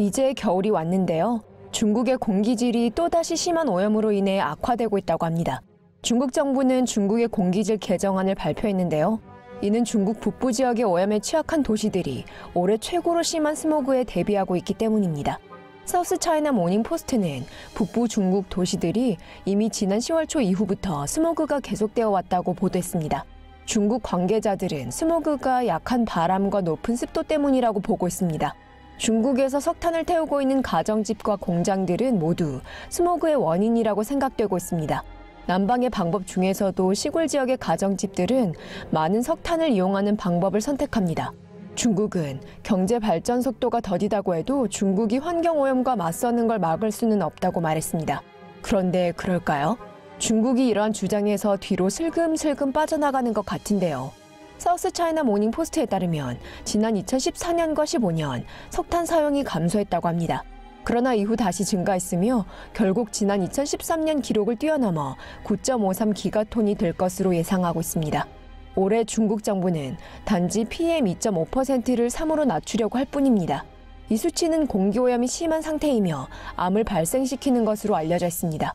이제 겨울이 왔는데요. 중국의 공기질이 또다시 심한 오염으로 인해 악화되고 있다고 합니다. 중국 정부는 중국의 공기질 개정안을 발표했는데요. 이는 중국 북부 지역의 오염에 취약한 도시들이 올해 최고로 심한 스모그에 대비하고 있기 때문입니다. 사우스 차이나 모닝 포스트는 북부 중국 도시들이 이미 지난 10월 초 이후부터 스모그가 계속되어 왔다고 보도했습니다. 중국 관계자들은 스모그가 약한 바람과 높은 습도 때문이라고 보고 있습니다. 중국에서 석탄을 태우고 있는 가정집과 공장들은 모두 스모그의 원인이라고 생각되고 있습니다. 난방의 방법 중에서도 시골 지역의 가정집들은 많은 석탄을 이용하는 방법을 선택합니다. 중국은 경제 발전 속도가 더디다고 해도 중국이 환경 오염과 맞서는 걸 막을 수는 없다고 말했습니다. 그런데 그럴까요? 중국이 이러한 주장에서 뒤로 슬금슬금 빠져나가는 것 같은데요. 사우스 차이나 모닝 포스트에 따르면 지난 2014년과 15년 석탄 사용이 감소했다고 합니다. 그러나 이후 다시 증가했으며 결국 지난 2013년 기록을 뛰어넘어 9.53 기가톤이 될 것으로 예상하고 있습니다. 올해 중국 정부는 단지 PM 2.5%를 3으로 낮추려고 할 뿐입니다. 이 수치는 공기오염이 심한 상태이며 암을 발생시키는 것으로 알려져 있습니다.